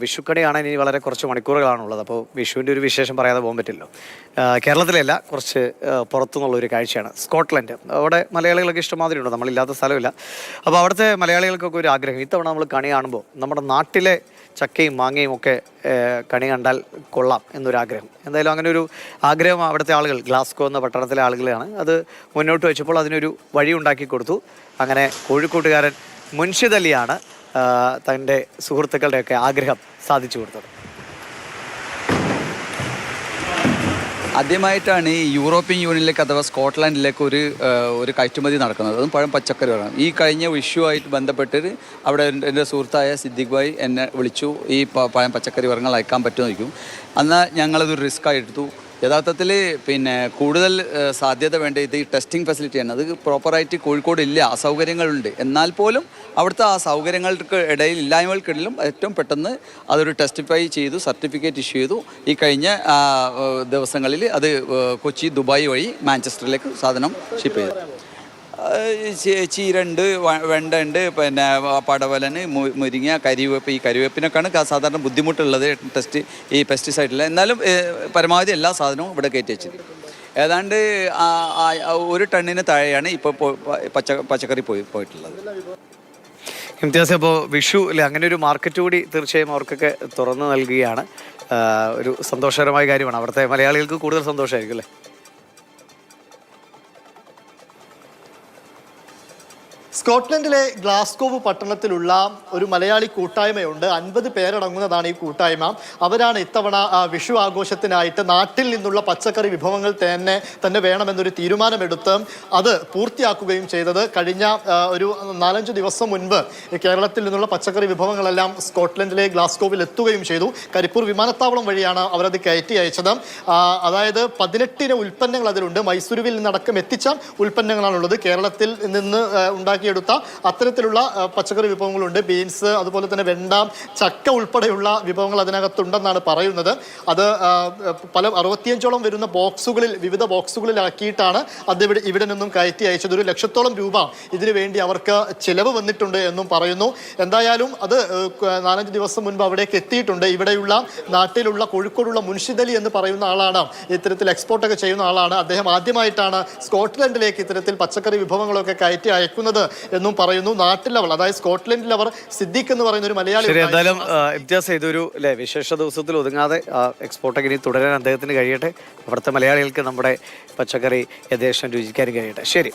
വിഷുക്കണിയാണ് ഇനി വളരെ കുറച്ച് മണിക്കൂറുകളാണുള്ളത്. അപ്പോൾ വിഷുവിന്റെ ഒരു വിശേഷം പറയാതെ പോകാൻ പറ്റില്ലോ. കേരളത്തിലല്ല കുറച്ച് പുറത്തുനിന്നുള്ള ഒരു കാഴ്ചയാണ് സ്കോട്ട്ലൻഡ്. അവിടെ മലയാളികൾക്ക് ഇഷ്ടമാതിരി ഉണ്ട് നമ്മളില്ലാത്ത സ്ഥലമില്ല. അപ്പോൾ അവിടുത്തെ മലയാളികൾക്കൊക്കെ ഒരു ആഗ്രഹം ഇത്തവണ നമ്മൾ കണി കാണുമ്പോൾ നമ്മുടെ നാട്ടിലെ ചക്കയും മാങ്ങയും ഒക്കെ കണി കണ്ടാൽ കൊള്ളാം എന്നൊരാഗ്രഹം എന്തായാലും അങ്ങനെ ഒരു ആഗ്രഹം അവിടുത്തെ ആളുകൾ ഗ്ലാസ്കോ എന്ന പട്ടണത്തിലെ ആളുകളാണ്. അത് മുന്നോട്ട് വെച്ചപ്പോൾ അതിനൊരു വഴി ഉണ്ടാക്കി കൊടുത്തു. അങ്ങനെ കോഴിക്കോട്ടുകാരൻ മുൻഷിദ് അലിയാണ് തന്റെ സുഹൃത്തുക്കളുടെയൊക്കെ ആഗ്രഹം സാധിച്ചു കൊടുത്തത്. ആദ്യമായിട്ടാണ് ഈ യൂറോപ്യൻ യൂണിയനിലേക്ക് അഥവാ സ്കോട്ട്ലാൻഡിലേക്ക് ഒരു ഒരു കയറ്റുമതി നടക്കുന്നത്. അതും പഴം പച്ചക്കറി വേണം ഈ കഴിഞ്ഞ വിഷുവായിട്ട് ബന്ധപ്പെട്ട് അവിടെ എന്റെ സുഹൃത്തായ സിദ്ദിഖ് ഭായ് എന്നെ വിളിച്ചു ഈ പഴം പച്ചക്കറി വർഗങ്ങൾ അയക്കാൻ പറ്റുമെന്ന് വയ്ക്കും എന്നാൽ ഞങ്ങളതൊരു റിസ്ക് ആയി എടുത്തു. യഥാർത്ഥത്തിൽ പിന്നെ കൂടുതൽ സാധ്യത വേണ്ട ഇത് ഈ ടെസ്റ്റിംഗ് ഫെസിലിറ്റിയാണ്. അത് പ്രോപ്പറായിട്ട് കോഴിക്കോട് ഇല്ല അസൗകര്യങ്ങളുണ്ട്. എന്നാൽ പോലും അവിടുത്തെ ആ സൗകര്യങ്ങൾക്ക് ഇടയിൽ ഇല്ലായ്മകൾക്കിടയിലും ഏറ്റവും പെട്ടെന്ന് അതൊരു ടെസ്റ്റിഫൈ ചെയ്തു സർട്ടിഫിക്കറ്റ് ഇഷ്യൂ ചെയ്തു. ഈ കഴിഞ്ഞ ദിവസങ്ങളിൽ അത് കൊച്ചി ദുബായ് വഴി മാഞ്ചസ്റ്ററിലേക്ക് സാധനം ഷിപ്പ് ചെയ്തു. ചീരണ്ട് വെണ്ടുണ്ട് പിന്നെ പടവലന് മുരിങ്ങ കരിവേപ്പ് ഈ കരിവേപ്പിനൊക്കെയാണ് സാധാരണ ബുദ്ധിമുട്ടുള്ളത്. ടെസ്റ്റ് ഈ പെസ്റ്റിസൈഡിൽ എന്നാലും പരമാവധി എല്ലാ സാധനവും ഇവിടെ കയറ്റി വെച്ചത് ഏതാണ്ട് ഒരു ടണ്ണിന് താഴെയാണ് ഇപ്പോൾ പച്ച പച്ചക്കറി പോയി പോയിട്ടുള്ളത്. ഇംതിയാസ് അപ്പോൾ വിഷു അല്ലെ അങ്ങനെ ഒരു മാർക്കറ്റ് കൂടി തീർച്ചയായും അവർക്കൊക്കെ തുറന്നു നൽകുകയാണ്. ഒരു സന്തോഷകരമായ കാര്യമാണ്. അവിടുത്തെ മലയാളികൾക്ക് കൂടുതൽ സന്തോഷമായിരിക്കും അല്ലേ? സ്കോട്ട്ലൻഡിലെ ഗ്ലാസ്കോവ് പട്ടണത്തിലുള്ള ഒരു മലയാളി കൂട്ടായ്മയുണ്ട്. അൻപത് പേരടങ്ങുന്നതാണ് ഈ കൂട്ടായ്മ. അവരാണ് ഇത്തവണ വിഷു ആഘോഷത്തിനായിട്ട് നാട്ടിൽ നിന്നുള്ള പച്ചക്കറി വിഭവങ്ങൾ തന്നെ തന്നെ വേണമെന്നൊരു തീരുമാനമെടുത്ത് അത് പൂർത്തിയാക്കുകയും ചെയ്തത്. കഴിഞ്ഞ ഒരു നാലഞ്ച് ദിവസം മുൻപ് കേരളത്തിൽ നിന്നുള്ള പച്ചക്കറി വിഭവങ്ങളെല്ലാം സ്കോട്ട്ലൻഡിലെ ഗ്ലാസ്കോവിൽ എത്തുകയും ചെയ്തു. കരിപ്പൂർ വിമാനത്താവളം വഴിയാണ് അവരത് കയറ്റി അയച്ചത്. അതായത് പതിനെട്ടിന് ഉൽപ്പന്നങ്ങൾ അതിലുണ്ട്. മൈസൂരുവിൽ നിന്നടക്കം എത്തിച്ച ഉൽപ്പന്നങ്ങളാണുള്ളത്. കേരളത്തിൽ നിന്ന് ഉണ്ടാക്കിയെടുത്ത അത്തരത്തിലുള്ള പച്ചക്കറി വിഭവങ്ങളുണ്ട്. ബീൻസ് അതുപോലെ തന്നെ വെണ്ട ചക്ക ഉൾപ്പെടെയുള്ള വിഭവങ്ങൾ അതിനകത്തുണ്ടെന്നാണ് പറയുന്നത്. അത് പല അറുപത്തിയഞ്ചോളം വരുന്ന ബോക്സുകളിൽ വിവിധ ബോക്സുകളിലാക്കിയിട്ടാണ് അത് ഇവിടെ ഇവിടെ നിന്നും കയറ്റി അയച്ചത്. ഒരു ലക്ഷത്തോളം രൂപ ഇതിനു വേണ്ടി അവർക്ക് ചിലവ് വന്നിട്ടുണ്ട് എന്നും പറയുന്നു. എന്തായാലും അത് നാലഞ്ച് ദിവസം മുൻപ് അവിടേക്ക് എത്തിയിട്ടുണ്ട്. ഇവിടെയുള്ള നാട്ടിലുള്ള കോഴിക്കോടുള്ള മുൻഷിദലി എന്ന് പറയുന്ന ആളാണ് ഇത്തരത്തിൽ എക്സ്പോർട്ടൊക്കെ ചെയ്യുന്ന ആളാണ്. അദ്ദേഹം ആദ്യമായിട്ടാണ് സ്കോട്ട്ലൻഡിലേക്ക് ഇത്തരത്തിൽ പച്ചക്കറി വിഭവങ്ങളൊക്കെ കയറ്റി അയക്കുന്നത്. എന്നും പറയുന്നു. നാട്ടിൽ അവൾ അതായത് സ്കോട്ട്ലൻഡിൽ അവർ സിദ്ദിഖ് എന്ന് പറയുന്ന ഒരു മലയാളി ശരി എന്തായാലും ഇംതിയാസ് ഇതൊരു അല്ലേ വിശേഷ ദിവസത്തിൽ ഒതുങ്ങാതെ എക്സ്പോർട്ടൊക്കെ ഇനി തുടരാൻ അദ്ദേഹത്തിന് കഴിയട്ടെ. അവിടുത്തെ മലയാളികൾക്ക് നമ്മുടെ പച്ചക്കറി യഥേഷ്ടം രുചിക്കാനും കഴിയട്ടെ. ശരി.